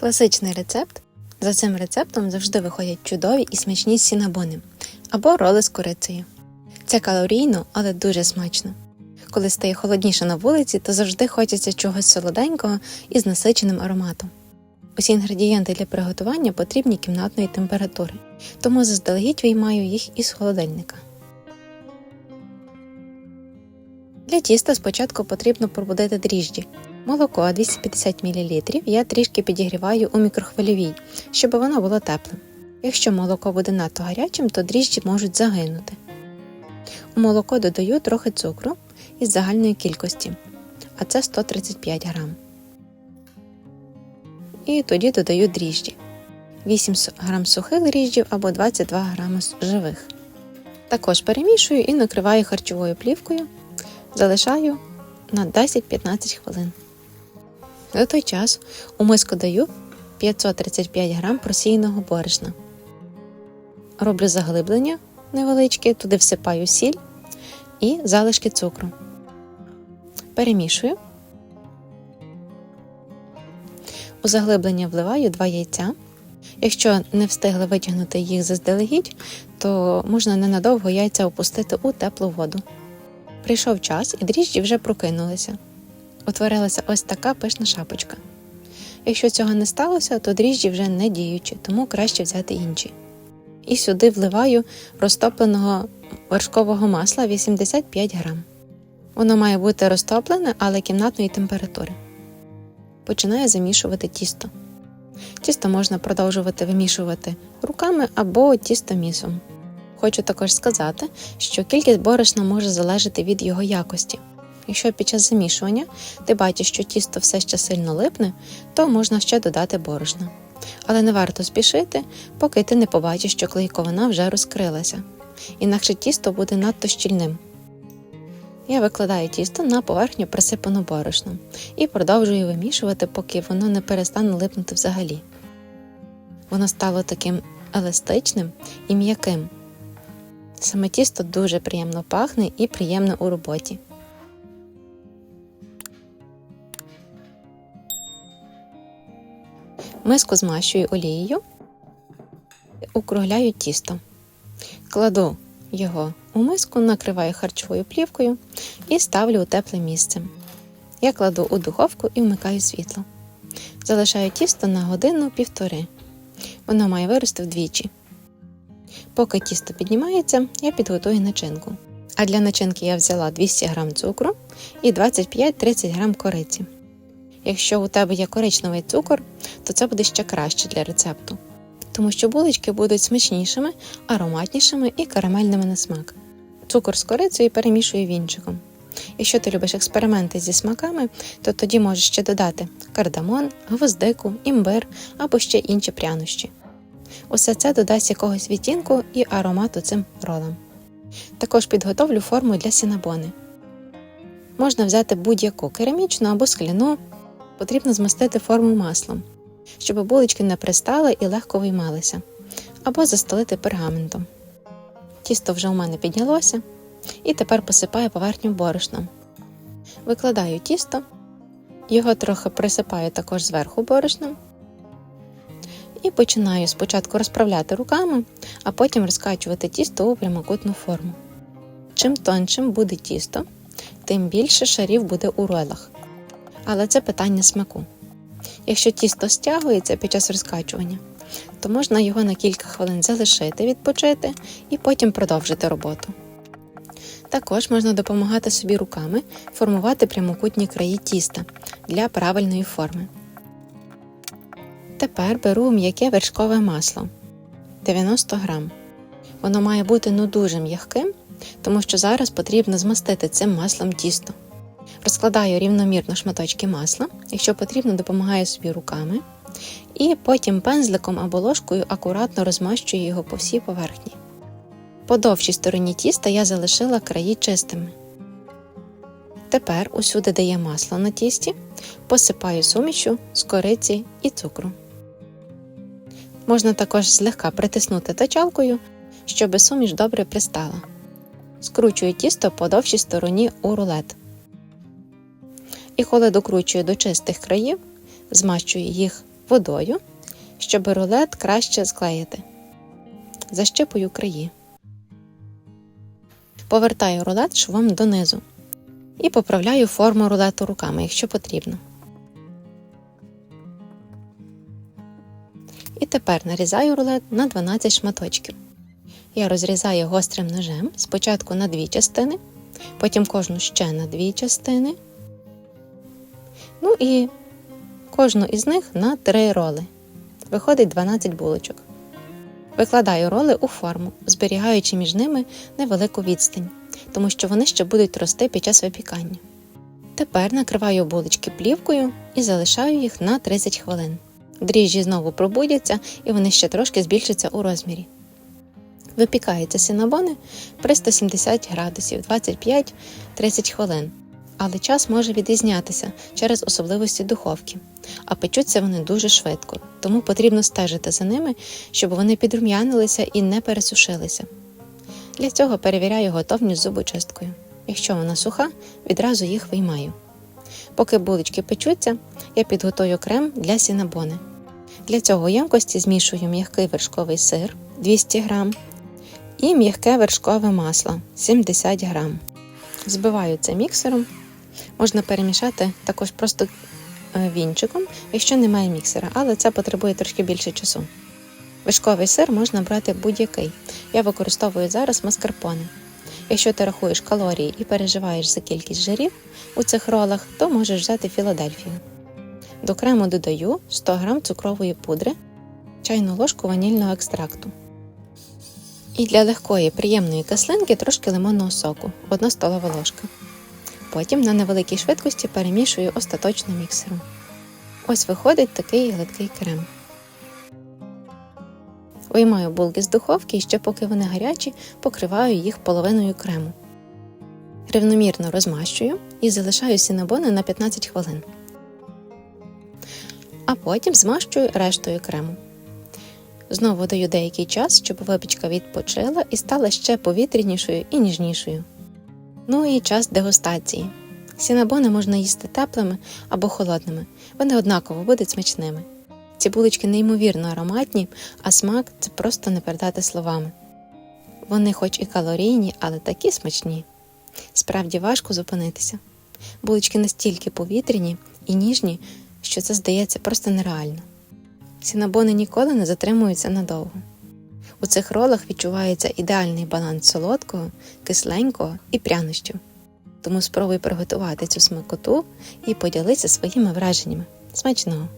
Класичний рецепт. За цим рецептом завжди виходять чудові і смачні сінабони або роли з курицею. Це калорійно, але дуже смачно. Коли стає холодніше на вулиці, то завжди хочеться чогось солоденького і з насиченим ароматом. Усі інгредієнти для приготування потрібні кімнатної температури, тому заздалегідь виймаю їх із холодильника. Для тіста спочатку потрібно пробудити дріжджі. Молоко 250 мл я трішки підігріваю у мікрохвильовій, щоб воно було теплим. Якщо молоко буде надто гарячим, то дріжджі можуть загинути. У молоко додаю трохи цукру із загальної кількості, а це 135 грам. І тоді додаю дріжджі 8 грам сухих дріжджів або 22 грами живих. Також перемішую і накриваю харчовою плівкою, залишаю на 10-15 хвилин. За той час у миску даю 535 грам просіяного борошна. Роблю заглиблення невеличке, туди всипаю сіль і залишки цукру. Перемішую. У заглиблення вливаю 2 яйця. Якщо не встигли витягнути їх заздалегідь, то можна ненадовго яйця опустити у теплу воду. Прийшов час і дріжджі вже прокинулися. Утворилася ось така пишна шапочка. Якщо цього не сталося, то дріжджі вже не діючі, тому краще взяти інші. І сюди вливаю розтопленого вершкового масла 85 грам. Воно має бути розтоплене, але кімнатної температури. Починаю замішувати тісто. Тісто можна продовжувати вимішувати руками або тістомісом. Хочу також сказати, що кількість борошна може залежати від його якості. Якщо під час замішування ти бачиш, що тісто все ще сильно липне, то можна ще додати борошна. Але не варто спішити, поки ти не побачиш, що клейковина вже розкрилася, інакше тісто буде надто щільним. Я викладаю тісто на поверхню присипану борошном і продовжую вимішувати, поки воно не перестане липнути взагалі. Воно стало таким еластичним і м'яким. Саме тісто дуже приємно пахне і приємне у роботі. Миску змащую олією, укругляю тісто. Кладу його у миску, накриваю харчовою плівкою і ставлю у тепле місце. Я кладу у духовку і вмикаю світло. Залишаю тісто на годину-півтори. Воно має вирости вдвічі. Поки тісто піднімається, я підготую начинку. А для начинки я взяла 200 г цукру і 25-30 г кориці. Якщо у тебе є коричневий цукор, то це буде ще краще для рецепту, тому що булочки будуть смачнішими, ароматнішими і карамельними на смак. Цукор з корицею перемішую вінчиком. Якщо ти любиш експерименти зі смаками, то тоді можеш ще додати кардамон, гвоздику, імбир або ще інші прянощі. Усе це додасть якогось відтінку і аромату цим ролам. Також підготовлю форму для сінабони. Можна взяти будь-яку керамічну або скляну, потрібно змастити форму маслом, щоб булочки не пристали і легко виймалися, або застелити пергаментом. Тісто вже у мене піднялося, і тепер посипаю поверхню борошном. Викладаю тісто, його трохи присипаю також зверху борошном. І починаю спочатку розправляти руками, а потім розкачувати тісто у прямокутну форму. Чим тоншим буде тісто, тим більше шарів буде у ролах. Але це питання смаку. Якщо тісто стягується під час розкачування, то можна його на кілька хвилин залишити, відпочити і потім продовжити роботу. Також можна допомагати собі руками формувати прямокутні краї тіста для правильної форми. Тепер беру м'яке вершкове масло 90 грам. Воно має бути ну дуже м'яким, тому що зараз потрібно змастити цим маслом тісто. Розкладаю рівномірно шматочки масла, якщо потрібно, допомагаю собі руками, і потім пензликом або ложкою акуратно розмащую його по всій поверхні. По довшій стороні тіста я залишила краї чистими. Тепер усюди де є масло на тісті, посипаю сумішю з кориці і цукру. Можна також злегка притиснути тачалкою, щоб суміш добре пристала. Скручую тісто по довшій стороні у рулет. І коли докручую до чистих країв, змащую їх водою, щоб рулет краще склеїти. Защипую краї. Повертаю рулет швом донизу і поправляю форму рулету руками, якщо потрібно. І тепер нарізаю рулет на 12 шматочків. Я розрізаю гострим ножем спочатку на дві частини, потім кожну ще на дві частини. Ну і кожну із них на три роли. Виходить 12 булочок. Викладаю роли у форму, зберігаючи між ними невелику відстань, тому що вони ще будуть рости під час випікання. Тепер накриваю булочки плівкою і залишаю їх на 30 хвилин. Дріжджі знову пробудяться і вони ще трошки збільшаться у розмірі. Випікаються синабони при 170 градусів 25-30 хвилин, але час може відрізнятися через особливості духовки, а печуться вони дуже швидко, тому потрібно стежити за ними, щоб вони підрум'янилися і не пересушилися. Для цього перевіряю готовність зубочисткою. Якщо вона суха, відразу їх виймаю. Поки булочки печуться, я підготую крем для сінабони. Для цього ємкості змішую м'який вершковий сир 200 г і м'яке вершкове масло 70 г. Збиваю це міксером. Можна перемішати також просто е, вінчиком, якщо немає міксера, але це потребує трошки більше часу. Вишковий сир можна брати будь-який. Я використовую зараз маскарпоне. Якщо ти рахуєш калорії і переживаєш за кількість жирів у цих ролах, то можеш взяти Філадельфію. До крему додаю 100 г цукрової пудри, чайну ложку ванільного екстракту. І для легкої приємної кислинки трошки лимонного соку 1 столова ложка. Потім на невеликій швидкості перемішую остаточно міксером. Ось виходить такий гладкий крем. Виймаю булки з духовки і ще поки вони гарячі, покриваю їх половиною крему. Рівномірно розмащую і залишаю сінабони на 15 хвилин. А потім змащую рештою крему. Знову даю деякий час, щоб випічка відпочила і стала ще повітрянішою і ніжнішою. Ну і час дегустації. Сінабони можна їсти теплими або холодними, вони однаково будуть смачними. Ці булочки неймовірно ароматні, а смак це просто не передати словами. Вони, хоч і калорійні, але такі смачні. Справді важко зупинитися. Булочки настільки повітряні і ніжні, що це здається просто нереально. Сінабони ніколи не затримуються надовго. У цих ролах відчувається ідеальний баланс солодкого, кисленького і прянощів. Тому спробуй приготувати цю смакоту і поділися своїми враженнями. Смачного!